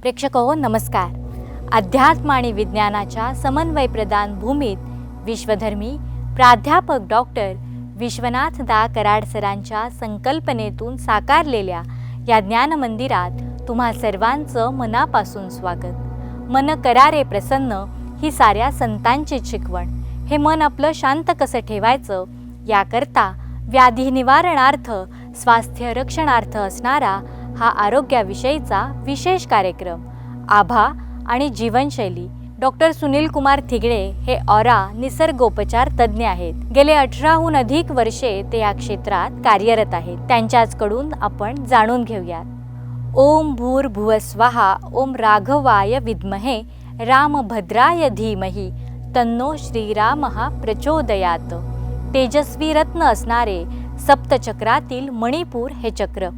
प्रेक्षक हो नमस्कार. अध्यात्म आणि विज्ञानाच्या समन्वय प्रदान भूमीत विश्वधर्मी प्राध्यापक डॉक्टर विश्वनाथ दा कराड सरांच्या संकल्पनेतून साकारलेल्या या ज्ञान मंदिरात तुम्हा सर्वांचं मनापासून स्वागत. मन करारे प्रसन्न ही साऱ्या संतांची शिकवण हे मन आपलं शांत कसं ठेवायचं? याकरता व्याधी निवारणार्थ स्वास्थ्य रक्षणार्थ असणारा हा आरोग्याविषयीचा विशेष कार्यक्रम. आभा आणि जीवनशैली. डॉक्टर सुनील कुमार थिगडे हे ऑरा निसर्गोपचार तज्ज्ञ आहेत. गेले अठराहून अधिक वर्षे ते या क्षेत्रात कार्यरत आहेत. त्यांच्याचकडून आपण जाणून घेऊयात. ओम भूर भुवस्वाहा ओम राघवाय विद्महे रामभद्राय धीमहि तन्नो श्रीरामः प्रचोदयात. तेजस्वी रत्न असणारे सप्तचक्रातील मणिपूर हे चक्र.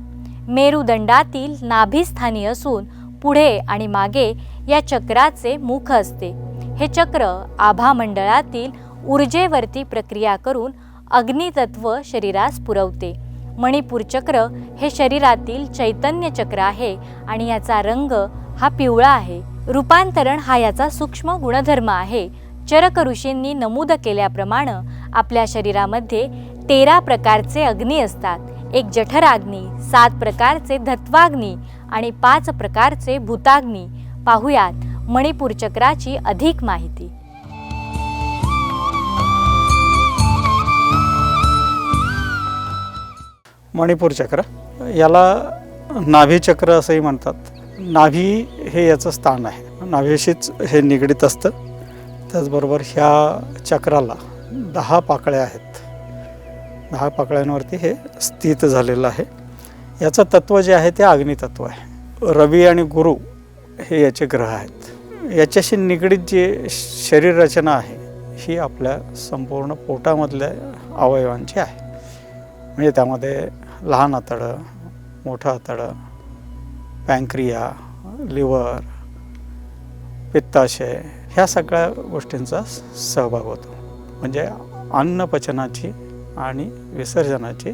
मेरुदंडातील नाभिस्थानी असून पुढे आणि मागे या चक्राचे मुख असते. हे चक्र आभामंडळातील ऊर्जेवरती प्रक्रिया करून अग्नितत्व शरीरास पुरवते. मणिपूर चक्र हे शरीरातील चैतन्य चक्र आहे आणि याचा रंग हा पिवळा आहे. रूपांतरण हा याचा सूक्ष्म गुणधर्म आहे. चरक ऋषींनी नमूद केल्याप्रमाणे आपल्या शरीरामध्ये तेरा प्रकारचे अग्नी असतात. एक जठराग्नी सात प्रकारचे धत्वाग्नी आणि पाच प्रकारचे भूताग्नी. पाहुयात मणिपूर चक्राची अधिक माहिती. मणिपूर चक्र. याला नाभी चक्र असंही म्हणतात. नाभी हे याचं स्थान आहे. नाभीशीच हे निगडीत असतं. त्याचबरोबर ह्या चक्राला दहा पाकळ्या आहेत. दहा पाकळ्यांवरती हे स्थित झालेलं आहे. याचं तत्त्व जे आहे ते अग्नितत्व आहे. रवी आणि गुरु हे याचे ग्रह आहेत. याच्याशी निगडीत जे शरीर रचना आहे ही आपल्या संपूर्ण पोटामधल्या अवयवांची आहे. म्हणजे त्यामध्ये लहान आतडं मोठं आतडं पँक्रिया लिव्हर पित्ताशय ह्या सगळ्या गोष्टींचा सहभाग होतो. म्हणजे अन्नपचनाची आणि विसर्जनाची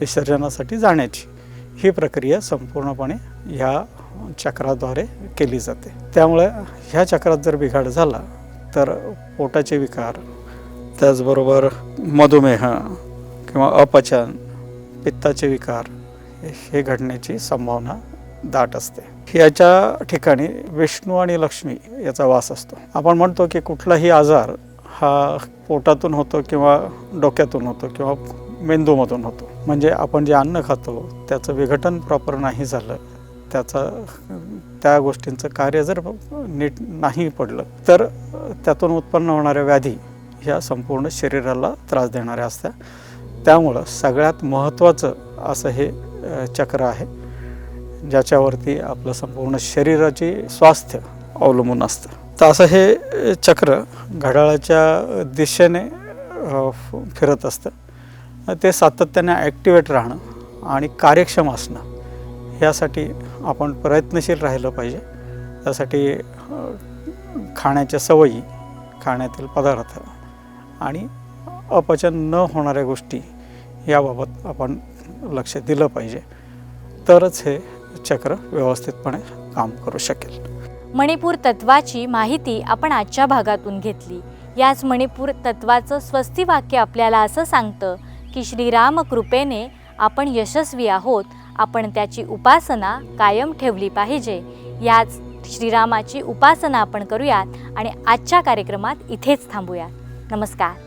विसर्जनासाठी जाण्याची ही प्रक्रिया संपूर्णपणे ह्या चक्राद्वारे केली जाते. त्यामुळे ह्या चक्रात जर बिघाड झाला तर पोटाचे विकार त्याचबरोबर मधुमेह किंवा अपचन पित्ताचे विकार हे घडण्याची संभावना दाट असते. याच्या ठिकाणी विष्णू आणि लक्ष्मी याचा वास असतो. आपण म्हणतो की कुठलाही आजार हा पोटातून होतो किंवा डोक्यातून होतो किंवा मेंदूमधून होतो. म्हणजे आपण जे अन्न खातो त्याचं विघटन प्रॉपर नाही झालं त्याचा त्या गोष्टींचं कार्य जर नीट नाही पडलं तर त्यातून उत्पन्न होणाऱ्या व्याधी ह्या संपूर्ण शरीराला त्रास देणाऱ्या असत्या. त्यामुळं सगळ्यात महत्त्वाचं असं हे चक्र आहे ज्याच्यावरती आपलं संपूर्ण शरीराची स्वास्थ्य अवलंबून असतं. तर असं हे चक्र घड्याळाच्या दिशेने फिरत असतं. ते सातत्याने ॲक्टिवेट राहणं आणि कार्यक्षम असणं यासाठी आपण प्रयत्नशील राहिलं पाहिजे. त्यासाठी खाण्याच्या सवयी खाण्यातील पदार्थ आणि अपचन न होणाऱ्या गोष्टी याबाबत आपण लक्ष दिलं पाहिजे. तरच हे चक्र व्यवस्थितपणे काम करू शकेल. मणिपूर तत्वाची माहिती आपण आजच्या भागातून घेतली. याच मणिपूर तत्वाचं स्वस्ती वाक्य आपल्याला असं सांगतं की श्रीराम कृपेने आपण यशस्वी आहोत. आपण त्याची उपासना कायम ठेवली पाहिजे. याच श्रीरामाची उपासना आपण करूयात आणि आजच्या कार्यक्रमात इथेच थांबूयात. नमस्कार.